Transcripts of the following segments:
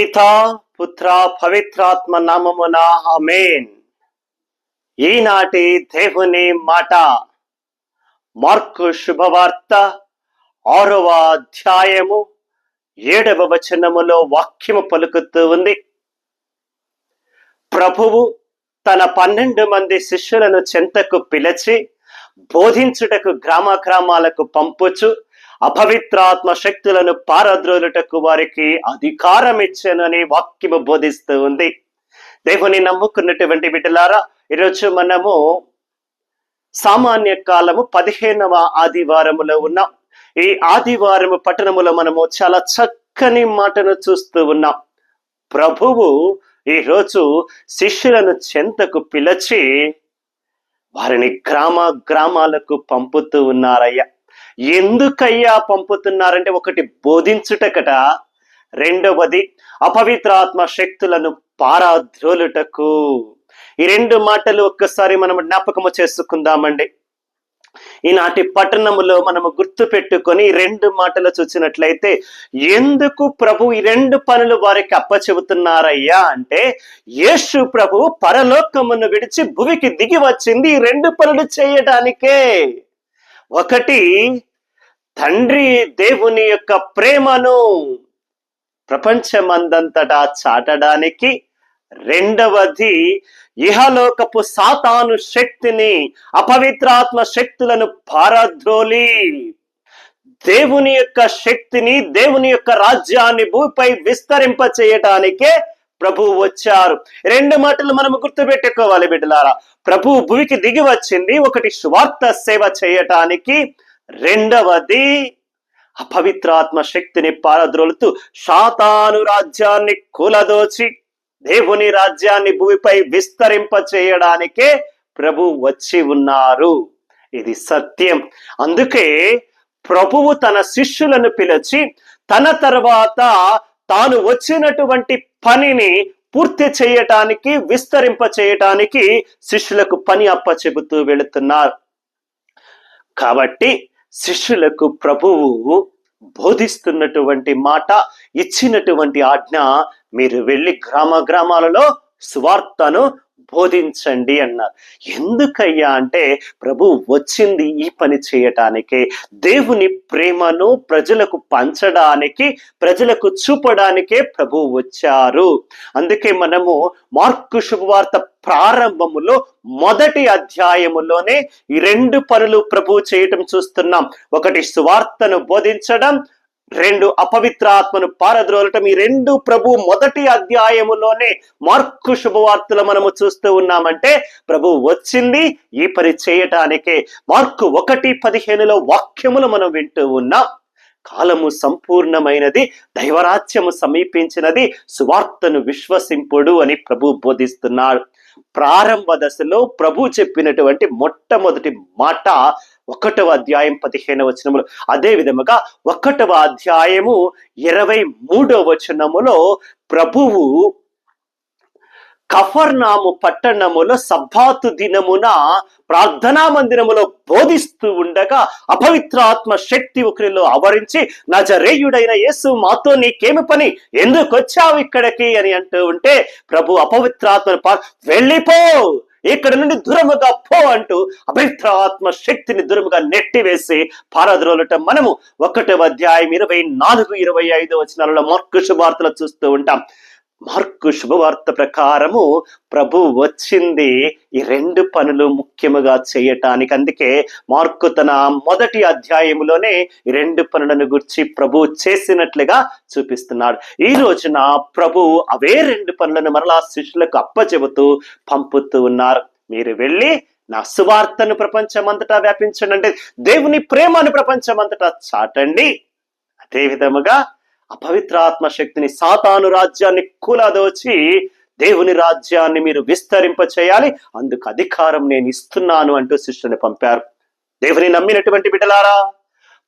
పిత పుత్ర పవిత్రాత్మ నామమున అమేన్ ఈనాటి దేవుని మాట మార్కు శుభవార్త ఆరవ అధ్యాయము ఏడవ వచనములో వాక్యము పలుకుతూ ఉంది ప్రభువు తన పన్నెండు మంది శిష్యులను చెంతకు పిలిచి బోధించుటకు గ్రామ గ్రామాలకు పంపుచు అపవిత్రాత్మ శక్తులను పారద్రోలుటకు వారికి అధికారం ఇచ్చానని వాక్యము బోధిస్తూ ఉంది. దేవుని నమ్ముకున్నటువంటి బిడ్డలారా ఈరోజు మనము సామాన్య కాలము పదిహేనవ ఆదివారములో ఉన్నాం. ఈ ఆదివారము పట్టణములో మనము చాలా చక్కని మాటను చూస్తూ ఉన్నాం. ప్రభువు ఈరోజు శిష్యులను చెంతకు పిలిచి వారిని గ్రామ గ్రామాలకు పంపుతూ ఉన్నారయ్యా. ఎందుకయ్యా పంపుతున్నారంటే ఒకటి బోధించుటకట. రెండవది అపవిత్రాత్మ శక్తులను పారాద్రోలుటకు. ఈ రెండు మాటలు ఒక్కసారి మనం జ్ఞాపకము చేసుకుందామండి. ఈనాటి పట్టణములో మనము గుర్తు పెట్టుకొని రెండు మాటలు చూసినట్లయితే ఎందుకు ప్రభు ఈ రెండు పనులు వారికి అప్పచెబుతున్నారయ్యా అంటే యేసు ప్రభు పరలోకమును విడిచి భూమికి దిగి వచ్చింది ఈ రెండు పనులు చేయడానికే. ఒకటి తండ్రి దేవుని యొక్క ప్రేమను ప్రపంచమందంతటా చాటడానికి రెండవది ఇహలోకపు సాతాను శక్తిని అపవిత్రాత్మ శక్తులను పారద్రోలి. దేవుని యొక్క శక్తిని దేవుని యొక్క రాజ్యాన్ని భూపై విస్తరింప చేయటానికే ప్రభు వచ్చారు. రెండు మాటలు మనం గుర్తుపెట్టుకోవాలి బిడ్డలారా. ప్రభు భూమికి దిగి వచ్చింది ఒకటి స్వార్థ సేవ చేయటానికి రెండవది అపవిత్రాత్మ శక్తిని పారద్రోలుతూ శాతాను రాజ్యాన్ని కూలదోచి దేవుని రాజ్యాన్ని భూమిపై విస్తరింప చేయడానికే ప్రభు వచ్చి ఉన్నారు. ఇది సత్యం. అందుకే ప్రభువు తన శిష్యులను పిలిచి తన తర్వాత తాను వచ్చినటువంటి పనిని పూర్తి చేయటానికి విస్తరింప చేయటానికి శిష్యులకు పని అప్ప చెబుతూ వెళుతున్నారు. కాబట్టి శిష్యులకు ప్రభువు బోధిస్తున్నటువంటి మాట ఇచ్చినటువంటి ఆజ్ఞ మీరు వెళ్ళి గ్రామ గ్రామాలలో స్వార్థను బోధించండి అన్నారు. ఎందుకయ్యా అంటే ప్రభు వచ్చింది ఈ పని చేయటానికే దేవుని ప్రేమను ప్రజలకు పంచడానికి ప్రజలకు చూపడానికే ప్రభు వచ్చారు. అందుకే మనము మార్కు శుభవార్త ప్రారంభములో మొదటి అధ్యాయములోనే ఈ రెండు పనులు ప్రభు చేయటం చూస్తున్నాం. ఒకటి సువార్తను బోధించడం రెండు అపవిత్రాత్మను పారద్రోలటం. ఈ రెండు ప్రభు మొదటి అధ్యాయములోనే మార్కు శుభవార్తలు మనము చూస్తూ ఉన్నామంటే ప్రభు వచ్చింది ఈ పని చేయటానికే. మార్కు ఒకటి పదిహేనులో వాక్యములు మనం వింటూ ఉన్నాం. కాలము సంపూర్ణమైనది దైవరాజ్యము సమీపించినది సువార్తను విశ్వసింపుడు అని ప్రభు బోధిస్తున్నాడు. ప్రారంభ దశలో ప్రభు చెప్పినటువంటి మొట్టమొదటి మాట ఒకటవ అధ్యాయం పదిహేనవ వచనములు. అదే విధముగా ఒకటవ అధ్యాయము ఇరవై మూడవ వచనములో ప్రభువు కఫర్నాము పట్టణములో సబ్బాతు దినమున ప్రార్థనా మందిరములో బోధిస్తూ ఉండగా అపవిత్రాత్మ శక్తి ఒకరిలో ఆవరించి నజరేయుడైన యేసు మాతో నీకేమి పని? ఎందుకు వచ్చావు ఇక్కడికి? అని అంటూ ఉంటే ప్రభు అపవిత్రాత్మను వెళ్ళిపో! ఇక్కడ నుండి దూరముగా పో అంటూ అభిత్రాత్మ శక్తిని దూరముగా నెట్టివేసి పారద్రోలట మనము ఒకటవ అధ్యాయం ఇరవై నాలుగు ఇరవై ఐదు వచనాలలో మార్కు శుభార్తలు చూస్తూ ఉంటాం. మార్కు శుభవార్త ప్రకారము ప్రభు వచ్చింది. ఈ రెండు పనులు ముఖ్యముగా చేయటానికి అందుకే మార్కు తన మొదటి అధ్యాయములోనే ఈ రెండు పనులను గురించి ప్రభు చేసినట్లుగా చూపిస్తున్నాడు. ఈ రోజున ప్రభు అవే రెండు పనులను మరలా శిష్యులకు అప్పచెబుతూ పంపుతూ ఉన్నారు. మీరు వెళ్ళి నా సువార్తను ప్రపంచమంతటా వ్యాపించండి. అంటే దేవుని ప్రేమను ప్రపంచమంతటా చాటండి. అదే విధముగా అపవిత్రాత్మ శక్తిని సాతాను రాజ్యాన్ని కూలదోచి దేవుని రాజ్యాన్ని మీరు విస్తరింప చేయాలి. అందుకు అధికారం నేను ఇస్తున్నాను అంటూ శిష్యుని పంపారు. దేవుని నమ్మినటువంటి బిడ్డలారా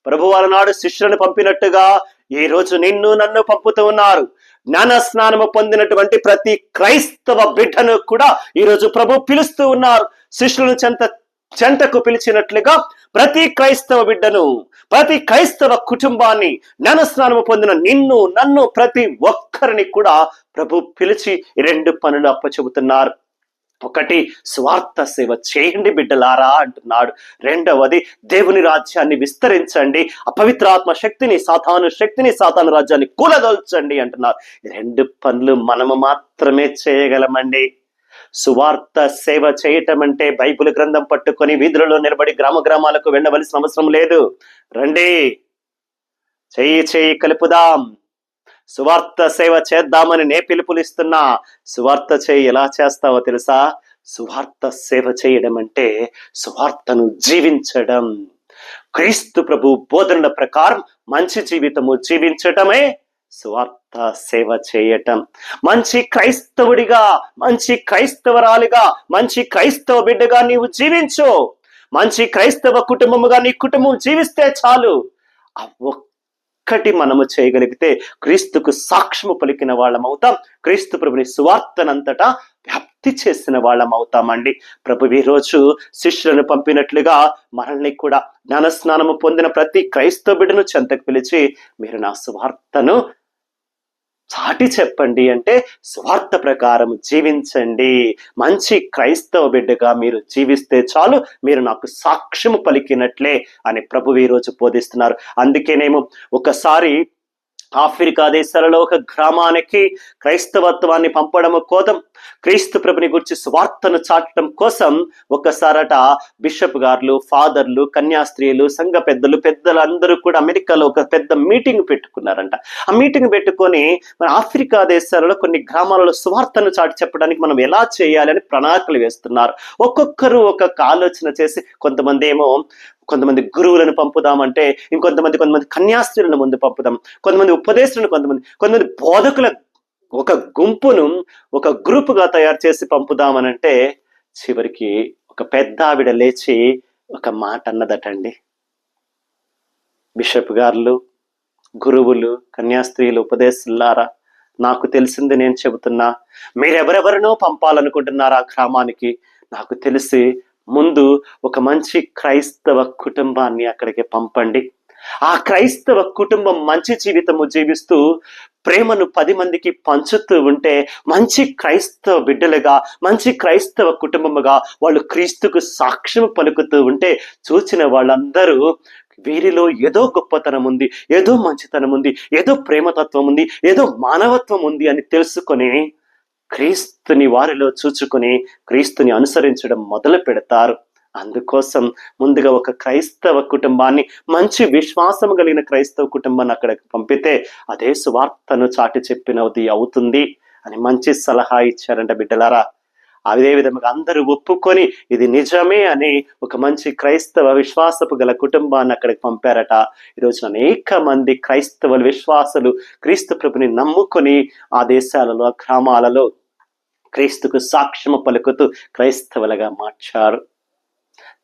ప్రభు నాడు శిష్యులను పంపినట్టుగా ఈ రోజు నిన్ను నన్ను పంపుతూ ఉన్నారు. జ్ఞాన స్నానము పొందినటువంటి ప్రతి క్రైస్తవ బిడ్డను కూడా ఈ రోజు ప్రభు పిలుస్తూ ఉన్నారు. శిష్యులను చెంత చెంతకు పిలిచినట్లుగా ప్రతి క్రైస్తవ బిడ్డను ప్రతి క్రైస్తవ కుటుంబాన్ని జ్ఞానస్నానము పొందిన నిన్ను నన్ను ప్రతి ఒక్కరిని కూడా ప్రభు పిలిచి రెండు పనులు అప్పచెబుతున్నారు. ఒకటి స్వార్థ సేవ చేయండి బిడ్డలారా అంటున్నాడు. రెండవది దేవుని రాజ్యాన్ని విస్తరించండి అపవిత్రాత్మ శక్తిని సాతాను శక్తిని సాతాను రాజ్యాన్ని కూలదొల్చండి అంటున్నారు. రెండు పనులు మనము మాత్రమే చేయగలమండి. సువార్త సేవ చేయటం అంటే బైబుల్ గ్రంథం పట్టుకొని వీధులలో నిలబడి గ్రామ గ్రామాలకు వెళ్ళవలసిన అవసరం లేదు. రండి. చేయి చేయి కలుపుదాం. సువార్త సేవ చేద్దామని నే పిలుపునిస్తున్నా. సువార్త చేయి ఎలా చేస్తావో తెలుసా? సువార్త సేవ చేయడం అంటే సువార్తను జీవించడం. క్రీస్తు ప్రభు బోధనల ప్రకారం మంచి జీవితము జీవించటమే సువార్త. సేవ చేయటం. మంచి క్రైస్తవుడిగా మంచి క్రైస్తవరాలిగా మంచి క్రైస్తవ బిడ్డగా నీవు జీవించు. మంచి క్రైస్తవ కుటుంబముగా నీ కుటుంబం జీవిస్తే చాలు. ఆ ఒక్కటి మనము చేయగలిగితే క్రీస్తుకు సాక్ష్యము పలికిన వాళ్ళం అవుతాం. క్రీస్తు ప్రభుని సువార్తనంతటా వ్యాప్తి చేసిన వాళ్ళం అవుతామండి. ప్రభు ఈరోజు రోజు శిష్యులను పంపినట్లుగా మనల్ని కూడా జ్ఞానస్నానము పొందిన ప్రతి క్రైస్తవ బిడ్డను చెంతకు పిలిచి మీరు నా సువార్తను చాటి చెప్పండి అంటే స్వార్థ ప్రకారం జీవించండి. మంచి క్రైస్తవ బిడ్డగా మీరు జీవిస్తే చాలు మీరు నాకు సాక్ష్యము పలికినట్లే అని ప్రభు ఈ రోజు బోధిస్తున్నారు. అందుకేనేమో ఒకసారి ఆఫ్రికా దేశాలలో ఒక గ్రామానికి క్రైస్తవత్వాన్ని పంపడం కోసం క్రీస్తు ప్రభుని గురించి స్వార్థను చాటడం కోసం ఒకసారట బిషప్ గారులు ఫాదర్లు కన్యాస్త్రీలు సంఘ పెద్దలు పెద్దలు అందరూ కూడా అమెరికాలో ఒక పెద్ద మీటింగ్ పెట్టుకున్నారంట. ఆ మీటింగ్ పెట్టుకొని మన ఆఫ్రికా దేశాలలో కొన్ని గ్రామాలలో స్వార్థను చాటి చెప్పడానికి మనం ఎలా చేయాలని ప్రణాళికలు వేస్తున్నారు. ఒక్కొక్కరు ఒక్కొక్క ఆలోచన చేసి కొంతమంది ఏమో కొంతమంది గురువులను పంపుదామంటే ఇంకొంతమంది కొంతమంది కన్యాస్త్రీలను ముందు పంపుదాం. కొంతమంది ఉపదేశులను కొంతమంది కొంతమంది బోధకుల ఒక గుంపును ఒక గ్రూపుగా తయారు చేసి పంపుదామనంటే చివరికి ఒక పెద్ద ఆవిడ లేచి ఒక మాట అన్నదటండి. బిషప్ గారులు గురువులు కన్యాస్త్రీలు ఉపదేశులారా నాకు తెలిసింది నేను చెబుతున్నా. మీరెవరెవరినో పంపాలనుకుంటున్నారు ఆ గ్రామానికి? నాకు తెలిసి ముందు ఒక మంచి క్రైస్తవ కుటుంబాన్ని అక్కడికి పంపండి. ఆ క్రైస్తవ కుటుంబం మంచి జీవితము జీవిస్తూ ప్రేమను పది మందికి పంచుతూ ఉంటే మంచి క్రైస్తవ బిడ్డలుగా మంచి క్రైస్తవ కుటుంబముగా వాళ్ళు క్రీస్తుకు సాక్ష్యం పలుకుతూ ఉంటే చూసిన వాళ్ళందరూ వీరిలో ఏదో గొప్పతనం ఉంది ఏదో మంచితనం ఉంది ఏదో ప్రేమతత్వం ఉంది ఏదో మానవత్వం ఉంది అని తెలుసుకొని క్రీస్తుని వారిలో చూచుకుని క్రీస్తుని అనుసరించడం మొదలు పెడతారు. అందుకోసం ముందుగా ఒక క్రైస్తవ కుటుంబాన్ని మంచి విశ్వాసం కలిగిన క్రైస్తవ కుటుంబాన్ని అక్కడికి పంపితే అదే సువార్తను చాటి చెప్పినది అవుతుంది అని మంచి సలహా ఇచ్చారంట బిడ్డలారా. అదే విధంగా అందరూ ఒప్పుకొని ఇది నిజమే అని ఒక మంచి క్రైస్తవ విశ్వాసపు గల కుటుంబాన్ని అక్కడికి పంపారట. ఈరోజు అనేక మంది క్రైస్తవులు విశ్వాసులు క్రీస్తు ప్రభుని నమ్ముకొని ఆ దేశాలలో ఆ గ్రామాలలో క్రీస్తుకు సాక్ష్యము పలుకుతూ క్రైస్తవులుగా మార్చారు.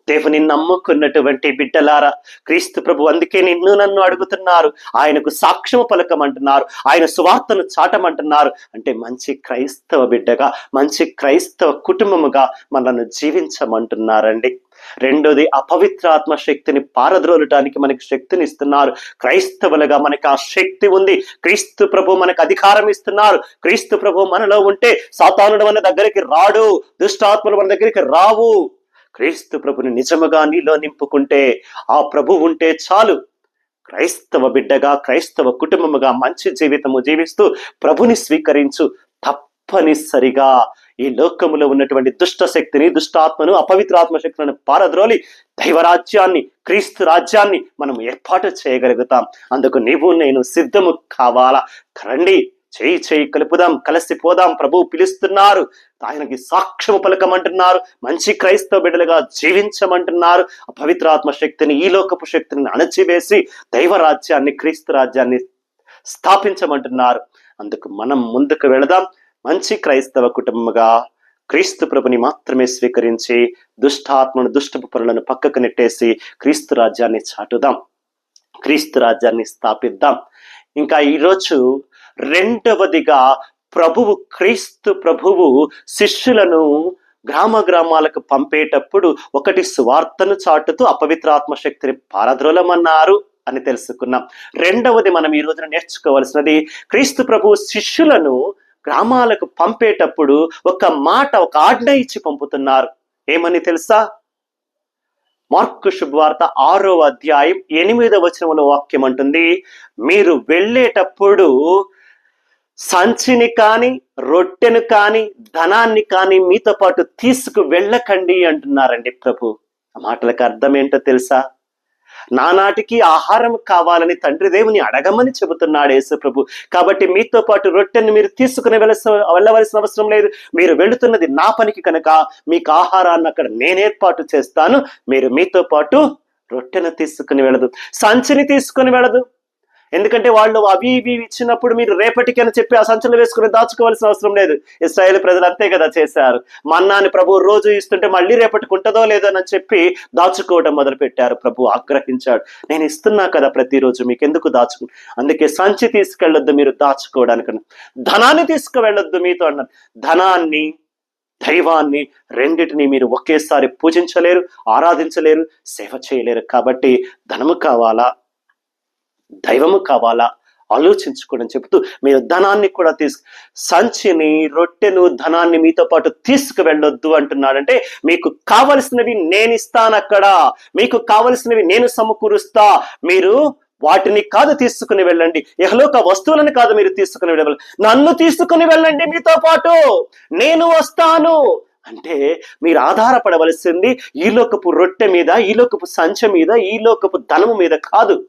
దేవుని నమ్ముకున్నటువంటి బిడ్డలారా క్రీస్తు ప్రభు అందుకే నిన్ను నన్ను అడుగుతున్నారు. ఆయనకు సాక్ష్యము పలకమంటున్నారు. ఆయన సువార్తను చాటమంటున్నారు. అంటే మంచి క్రైస్తవ బిడ్డగా మంచి క్రైస్తవ కుటుంబముగా మనల్ని జీవించమంటున్నారండి. రెండోది అపవిత్రాత్మ శక్తిని పారద్రోలటానికి మనకి శక్తిని ఇస్తున్నారు క్రైస్తవులుగా మనకి ఆ శక్తి ఉంది. క్రీస్తు ప్రభు మనకు అధికారం ఇస్తున్నారు. క్రీస్తు ప్రభు మనలో ఉంటే సాతానుడు మన దగ్గరికి రాడు. దుష్టాత్మలు మన దగ్గరికి రావు. క్రీస్తు ప్రభుని నిజముగా నీలో నింపుకుంటే ఆ ప్రభు ఉంటే చాలు. క్రైస్తవ బిడ్డగా క్రైస్తవ కుటుంబముగా మంచి జీవితము జీవిస్తూ ప్రభుని స్వీకరించు తప్పనిసరిగా ఈ లోకములో ఉన్నటువంటి దుష్ట శక్తిని దుష్టాత్మను అపవిత్రాత్మ శక్తులను పారద్రోలి దైవరాజ్యాన్ని క్రీస్తు రాజ్యాన్ని మనం ఏర్పాటు చేయగలుగుతాం. అందుకు నీవు నేను సిద్ధము కావాలా? రండి చేయి చేయి కలుపుదాం కలిసిపోదాం. ప్రభు పిలుస్తున్నారు. ఆయనకి సాక్ష్యము పలకమంటున్నారు. మంచి క్రైస్తవ బిడ్డలుగా జీవించమంటున్నారు. పవిత్రాత్మ శక్తిని ఈ లోకపు శక్తిని అణచివేసి దైవరాజ్యాన్ని క్రీస్తు రాజ్యాన్ని స్థాపించమంటున్నారు. అందుకు మనం ముందుకు వెళదాం. మంచి క్రైస్తవ కుటుంబంగా క్రీస్తు ప్రభుని మాత్రమే స్వీకరించి దుష్టాత్మను దుష్టపు పనులను పక్కకు నెట్టేసి క్రీస్తు రాజ్యాన్ని చాటుదాం. క్రీస్తు రాజ్యాన్ని స్థాపిద్దాం. ఇంకా ఈరోజు రెండవదిగా ప్రభువు క్రీస్తు ప్రభువు శిష్యులను గ్రామ గ్రామాలకు పంపేటప్పుడు ఒకటి సువార్తను చాటుతూ అపవిత్రాత్మ శక్తిని పారద్రోలమన్నారు అని తెలుసుకున్నాం. రెండవది మనం ఈ రోజున నేర్చుకోవాల్సినది క్రీస్తు ప్రభు శిష్యులను గ్రామాలకు పంపేటప్పుడు ఒక మాట ఒక ఆజ్ఞ ఇచ్చి పంపుతున్నారు. ఏమని తెలుసా? మార్కు శుభవార్త ఆరో అధ్యాయం ఎనిమిదవ వచనముల వాక్యం అంటుంది మీరు వెళ్ళేటప్పుడు సంచిని కానీ రొట్టెను కానీ ధనాన్ని కానీ మీతో పాటు తీసుకు వెళ్ళకండి అంటున్నారండి ప్రభు. ఆ మాటలకు అర్థం ఏంటో తెలుసా? నానాటికి ఆహారం కావాలని తండ్రి దేవుని అడగమని చెబుతున్నాడు యేసుప్రభు కాబట్టి మీతో పాటు రొట్టెను మీరు తీసుకుని వెళ్ళస వెళ్ళవలసిన అవసరం లేదు. మీరు వెళుతున్నది నా పనికి కనుక మీకు ఆహారాన్ని అక్కడ నేను ఏర్పాటు చేస్తాను. మీరు మీతో పాటు రొట్టెను తీసుకుని వెళ్ళదు. సంచిని తీసుకుని వెళ్ళదు. ఎందుకంటే వాళ్ళు అవి ఇవి ఇచ్చినప్పుడు మీరు రేపటికైనా చెప్పి ఆ సంచులు వేసుకుని దాచుకోవాల్సిన అవసరం లేదు. ఇస్రాయేల్ ప్రజలు అంతే కదా చేశారు. మన్నాని ప్రభు రోజు ఇస్తుంటే మళ్ళీ రేపటికి ఉంటుందో లేదో అని చెప్పి దాచుకోవడం మొదలుపెట్టారు. ప్రభు ఆగ్రహించాడు. నేను ఇస్తున్నా కదా ప్రతిరోజు మీకు ఎందుకు దాచుకు? అందుకే సంచి తీసుకెళ్ళొద్దు మీరు దాచుకోవడానికి ధనాన్ని తీసుకువెళ్ళొద్దు మీతో అన్నారు. ధనాన్ని దైవాన్ని రెండిటిని మీరు ఒకేసారి పూజించలేరు ఆరాధించలేరు సేవ చేయలేరు. కాబట్టి ధనము కావాలా? దైవము కావాలా? ఆలోచించుకోవడం చెబుతూ మీరు ధనాన్ని కూడా తీసుకు సంచిని రొట్టెను ధనాన్ని మీతో పాటు తీసుకువెళ్ళొద్దు అంటున్నాడంటే మీకు కావలసినవి నేను ఇస్తాను అక్కడ. మీకు కావలసినవి నేను సమకూరుస్తా. మీరు వాటిని కాదు తీసుకుని వెళ్ళండి. ఇహలోక వస్తువులను కాదు మీరు తీసుకుని వెళ్ళాలి నన్ను తీసుకుని వెళ్ళండి మీతో పాటు. నేను వస్తాను. అంటే మీరు ఆధారపడవలసింది ఈ లోకపు రొట్టె మీద ఈ లోకపు సంచ మీద ఈ లోకపు ధనము మీద కాదు.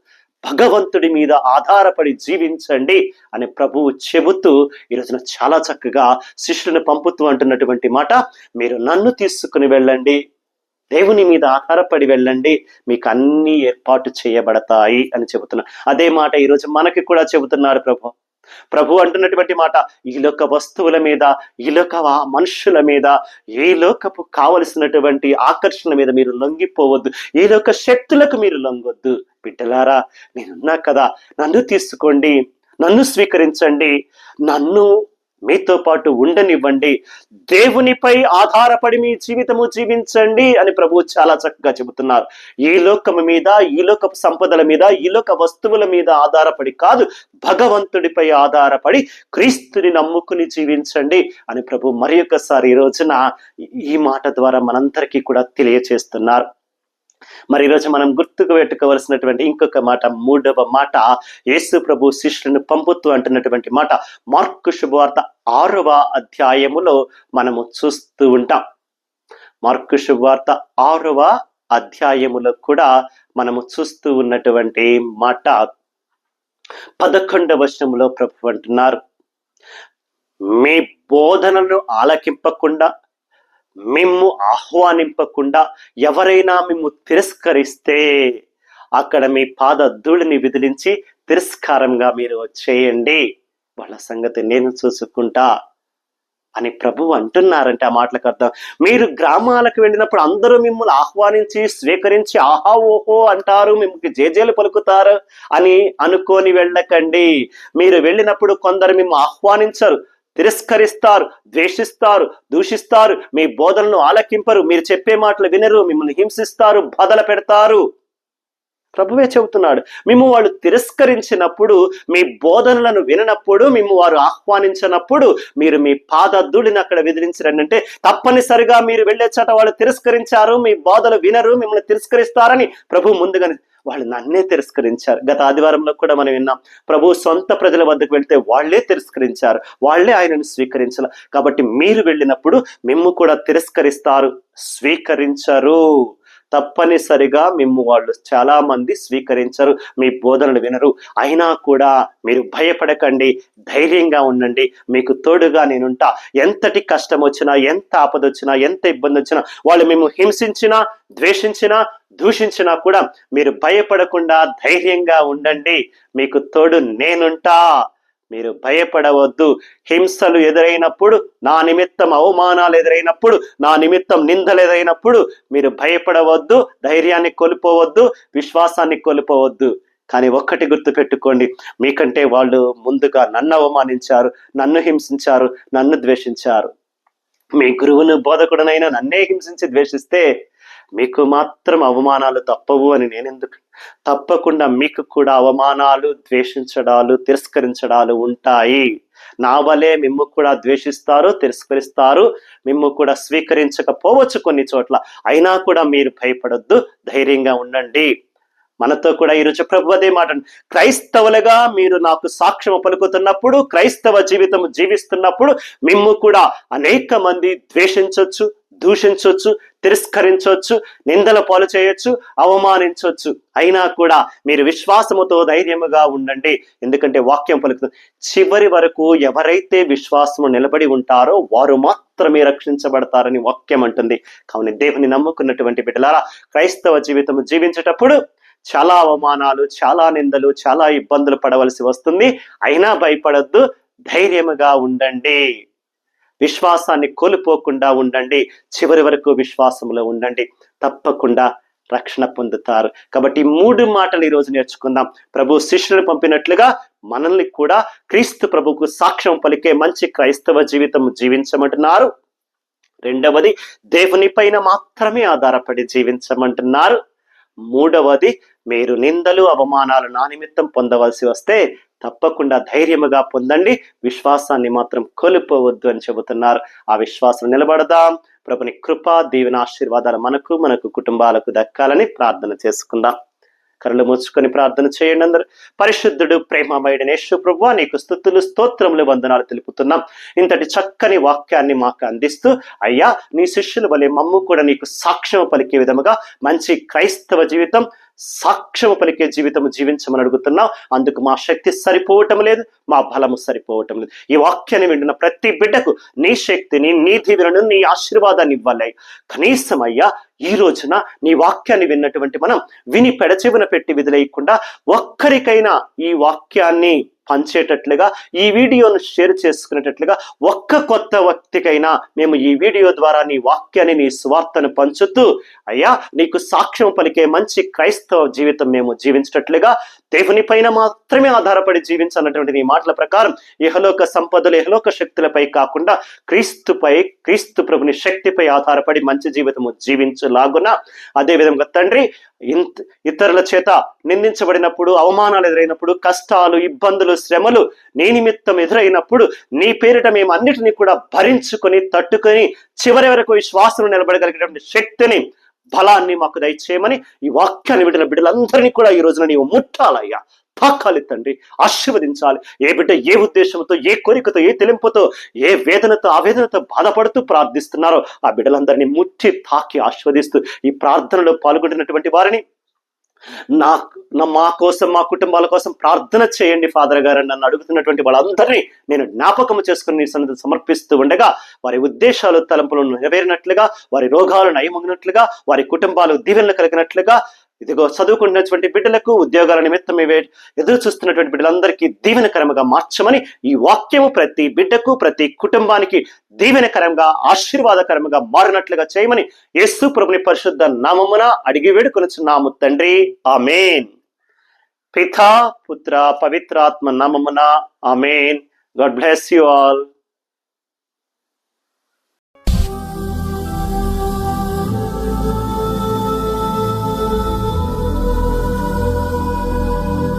భగవంతుడి మీద ఆధారపడి జీవించండి అని ప్రభువు చెబుతూ ఈరోజున చాలా చక్కగా శిష్యులను పంపుతూ అంటున్నటువంటి మాట. మీరు నన్ను తీసుకుని వెళ్ళండి. దేవుని మీద ఆధారపడి వెళ్ళండి. మీకు అన్ని ఏర్పాటు చేయబడతాయి అని చెబుతున్నా. అదే మాట ఈరోజు మనకి కూడా చెబుతున్నారు ప్రభు. ప్రభు అంటున్నటువంటి మాట ఈ లోక వస్తువుల మీద ఈ లోక మనుషుల మీద ఏ లోకపు కావలసినటువంటి ఆకర్షణ మీద మీరు లొంగిపోవద్దు ఏ లోక శక్తులకు మీరు లొంగొద్దు. బిడ్డలారా నేనున్నా కదా నన్ను తీసుకోండి నన్ను స్వీకరించండి నన్ను మీతో పాటు ఉండనివ్వండి. దేవునిపై ఆధారపడి మీ జీవితము జీవించండి అని ప్రభు చాలా చక్కగా చెబుతున్నారు. ఈ లోకము మీద ఈ లోక సంపదల మీద ఈ లోక వస్తువుల మీద ఆధారపడి కాదు భగవంతుడిపై ఆధారపడి క్రీస్తుని నమ్ముకుని జీవించండి అని ప్రభు మరి ఈ రోజున ఈ మాట ద్వారా మనందరికీ కూడా తెలియచేస్తున్నారు. మరి ఈరోజు మనం గుర్తుకు పెట్టుకోవలసినటువంటి ఇంకొక మాట మూడవ మాట. యేసు ప్రభు శిష్యులను పంపుతూ అంటున్నటువంటి మాట. మార్కు శుభవార్త ఆరవ అధ్యాయములో మనము చూస్తూ ఉంటాం. మార్కు శుభవార్త ఆరవ అధ్యాయములో కూడా మనము చూస్తూ ఉన్నటువంటి మాట. పదకొండవ వచనములో ప్రభు అంటున్నారు మీ బోధనను ఆలకింపకుండా మిమ్ము ఆహ్వానింపకుండా ఎవరైనా మిమ్ము తిరస్కరిస్తే అక్కడ మీ పాద ధూళిని విదిలించి తిరస్కారంగా మీరు చేయండి. వాళ్ళ సంగతి నేను చూసుకుంటా అని ప్రభు అంటున్నారంటే ఆ మాటలకు అర్థం. మీరు గ్రామాలకు వెళ్ళినప్పుడు అందరూ మిమ్మల్ని ఆహ్వానించి స్వీకరించి ఆహా ఓహో అంటారు మిమ్మల్ని జేజేలు పలుకుతారు అని అనుకోని వెళ్ళకండి. మీరు వెళ్ళినప్పుడు కొందరు మిమ్మల్ని ఆహ్వానించరు. తిరస్కరిస్తారు ద్వేషిస్తారు దూషిస్తారు మీ బోధనను ఆలకింపరు మీరు చెప్పే మాటలు వినరు మిమ్మల్ని హింసిస్తారు బాధలు పెడతారు. ప్రభువే చెబుతున్నాడు మేము వాళ్ళు తిరస్కరించినప్పుడు మీ బోధనలను విననప్పుడు మేము వారు ఆహ్వానించినప్పుడు మీరు మీ పాదద్దుడిని అక్కడ విదిలించరండి. అంటే తప్పనిసరిగా మీరు వెళ్ళే చోట వాళ్ళు తిరస్కరించారు మీ బోధలు వినరు మిమ్మల్ని తిరస్కరిస్తారని ప్రభు ముందుగానే వాళ్ళు నన్నే తిరస్కరించారు. గత ఆదివారంలో కూడా మనం విన్నాం ప్రభు సొంత ప్రజల వద్దకు వెళ్తే వాళ్ళే తిరస్కరించారు వాళ్ళే ఆయనను స్వీకరించాలి. కాబట్టి మీరు వెళ్ళినప్పుడు మిమ్ము కూడా తిరస్కరిస్తారు స్వీకరించరు. తప్పనిసరిగా మిమ్ము వాళ్ళు చాలా మంది స్వీకరించరు మీ బోధనలు వినరు. అయినా కూడా మీరు భయపడకండి ధైర్యంగా ఉండండి. మీకు తోడుగా నేనుంటా. ఎంతటి కష్టం వచ్చినా ఎంత ఆపద వచ్చినా ఎంత ఇబ్బంది వచ్చినా వాళ్ళు మేము హింసించినా ద్వేషించినా దూషించినా కూడా మీరు భయపడకుండా ధైర్యంగా ఉండండి. మీకు తోడు నేనుంటా. మీరు భయపడవద్దు. హింసలు ఎదురైనప్పుడు నా నిమిత్తం అవమానాలు ఎదురైనప్పుడు నా నిమిత్తం నిందలు ఎదురైనప్పుడు మీరు భయపడవద్దు ధైర్యాన్ని కోల్పోవద్దు విశ్వాసాన్ని కోల్పోవద్దు. కానీ ఒక్కటి గుర్తు పెట్టుకోండి మీకంటే వాళ్ళు ముందుగా నన్ను అవమానించారు నన్ను హింసించారు నన్ను ద్వేషించారు. మీ గురువును బోధకుడనైనా నన్నే హింసించి ద్వేషిస్తే మీకు మాత్రం అవమానాలు తప్పవు అని నేనెందుకు? తప్పకుండా మీకు కూడా అవమానాలు ద్వేషించడాలు తిరస్కరించడాలు ఉంటాయి. నా వలే మిమ్ము కూడా ద్వేషిస్తారు తిరస్కరిస్తారు. మిమ్ము కూడా స్వీకరించకపోవచ్చు కొన్ని చోట్ల. అయినా కూడా మీరు భయపడొద్దు. ధైర్యంగా ఉండండి. మనతో కూడా ఈరోజు ప్రభు అదే మాట క్రైస్తవులుగా మీరు నాకు సాక్ష్యం పలుకుతున్నప్పుడు క్రైస్తవ జీవితం జీవిస్తున్నప్పుడు మిమ్ము కూడా అనేక మంది ద్వేషించవచ్చు దూషించవచ్చు తిరస్కరించవచ్చు నిందల పాలు చేయొచ్చు అవమానించవచ్చు అయినా కూడా మీరు విశ్వాసముతో ధైర్యముగా ఉండండి. ఎందుకంటే వాక్యం పలుకుతుంది చివరి వరకు ఎవరైతే విశ్వాసము నిలబడి ఉంటారో వారు మాత్రమే రక్షించబడతారని వాక్యం అంటుంది. కావున దేవుని నమ్ముకున్నటువంటి బిడ్డలారా క్రైస్తవ జీవితం జీవించేటప్పుడు చాలా అవమానాలు చాలా నిందలు చాలా ఇబ్బందులు పడవలసి వస్తుంది. అయినా భయపడద్దు ధైర్యముగా ఉండండి. విశ్వాసాన్ని కోల్పోకుండా ఉండండి. చివరి వరకు విశ్వాసంలో ఉండండి. తప్పకుండా రక్షణ పొందుతారు. కాబట్టి మూడు మాటలు ఈరోజు నేర్చుకుందాం. ప్రభు శిష్యులను పంపినట్లుగా మనల్ని కూడా క్రీస్తు ప్రభుకు సాక్ష్యం పలికే మంచి క్రైస్తవ జీవితం జీవించమంటున్నారు. రెండవది దేవుని పైన మాత్రమే ఆధారపడి జీవించమంటున్నారు. మూడవది మీరు నిందలు అవమానాలు నా నిమిత్తం పొందవలసి వస్తే తప్పకుండా ధైర్యముగా పొందండి. విశ్వాసాన్ని మాత్రం కోల్పోవద్దు అని చెబుతున్నారు. ఆ విశ్వాసం నిలబడదాం. ప్రభుని కృప దీవెన ఆశీర్వాదాలు మనకు మనకు కుటుంబాలకు దక్కాలని ప్రార్థన చేసుకుందాం. కరులు మూసుకొని ప్రార్థన చేయండి అందరు. పరిశుద్ధుడు ప్రేమమయుడనే ప్రభు నీకు స్థుతులు స్తోత్రములు వందనాలు తెలుపుతున్నాం. ఇంతటి చక్కని వాక్యాన్ని మాకు అందిస్తూ అయ్యా నీ శిష్యుల వలె మమ్ము కూడా నీకు సాక్ష్యం పలికే విధముగా మంచి క్రైస్తవ జీవితం సాక్ష్యము పలికే జీవితం జీవించమని అడుగుతున్నాం. అందుకు మా శక్తి సరిపోవటం లేదు మా బలము సరిపోవటం లేదు. ఈ వాక్యాన్ని వింటున్న ప్రతి బిడ్డకు నీ శక్తిని నీ దీవెనను నీ ఆశీర్వాదాన్ని ఇవ్వాలి. కనీసం అయ్యా ఈ రోజున నీ వాక్యాన్ని విన్నటువంటి మనం విని పెడచెవిన పెట్టి విధులేయకుండా ఒక్కరికైనా ఈ వాక్యాన్ని పంచేటట్లుగా ఈ వీడియోను షేర్ చేసుకునేటట్లుగా ఒక్క కొత్త వ్యక్తికైనా మేము ఈ వీడియో ద్వారా నీ వాక్యాన్ని నీ స్వార్థను పంచుతూ అయ్యా నీకు సాక్ష్యం పలికే మంచి క్రైస్తవ జీవితం మేము జీవించేటట్లుగా దేవుని పైన మాత్రమే ఆధారపడి జీవించాలన్నటువంటి నీ మాటల ప్రకారం ఇహలోక సంపదలు ఇహలోక శక్తులపై కాకుండా క్రీస్తుపై క్రీస్తు ప్రభుని శక్తిపై ఆధారపడి మంచి జీవితము జీవించలాగున. అదేవిధంగా తండ్రి ఇంత ఇతరుల చేత నిందించబడినప్పుడు అవమానాలు ఎదురైనప్పుడు కష్టాలు ఇబ్బందులు శ్రమలు నీ నిమిత్తం ఎదురైనప్పుడు నీ పేరిట మేము అన్నిటినీ కూడా భరించుకొని తట్టుకొని చివరి వరకు విశ్వాసం నిలబడగలిగినటువంటి శక్తిని బలాన్ని మాకు దయచేయమని ఈ వాక్యాన్ని విడిన బిడ్డలందరినీ కూడా ఈ రోజున నీవు ముట్టాలయ్యా. తాకాలి తండ్రి ఆశీర్వదించాలి. ఏ బిడ్డ ఏ ఉద్దేశంతో ఏ కోరికతో ఏ తెలింపుతో ఏ వేదనతో ఆవేదనతో బాధపడుతూ ప్రార్థిస్తున్నారో ఆ బిడ్డలందరినీ ముట్టి తాకి ఆశీర్వదిస్తూ ఈ ప్రార్థనలో పాల్గొంటున్నటువంటి వారిని నా నా మా కోసం మా కుటుంబాల కోసం ప్రార్థన చేయండి ఫాదర్ గారు. నన్ను అడుగుతున్నటువంటి వాళ్ళందరినీ నేను జ్ఞాపకం చేసుకుని సన్నిధి సమర్పిస్తూ ఉండగా వారి ఉద్దేశాలు తలంపులు నెరవేరినట్లుగా వారి రోగాలు నయమగినట్లుగా వారి కుటుంబాలు దీవెనలు కలిగినట్లుగా ఇదిగో చదువుకుంటున్నటువంటి బిడ్డలకు ఉద్యోగాల నిమిత్తం ఇవే ఎదురు చూస్తున్నటువంటి బిడ్డలందరికీ దీవెనకరంగా మార్చమని ఈ వాక్యము ప్రతి బిడ్డకు ప్రతి కుటుంబానికి దీవెనకరంగా ఆశీర్వాదకరంగా మారినట్లుగా చేయమని యేసు ప్రభుని పరిశుద్ధ నామమున అడిగి వేడుకొనుచున్నాము తండ్రి. ఆమెన్. పితా పుత్ర పవిత్రాత్మ నామమున amen. God bless you all.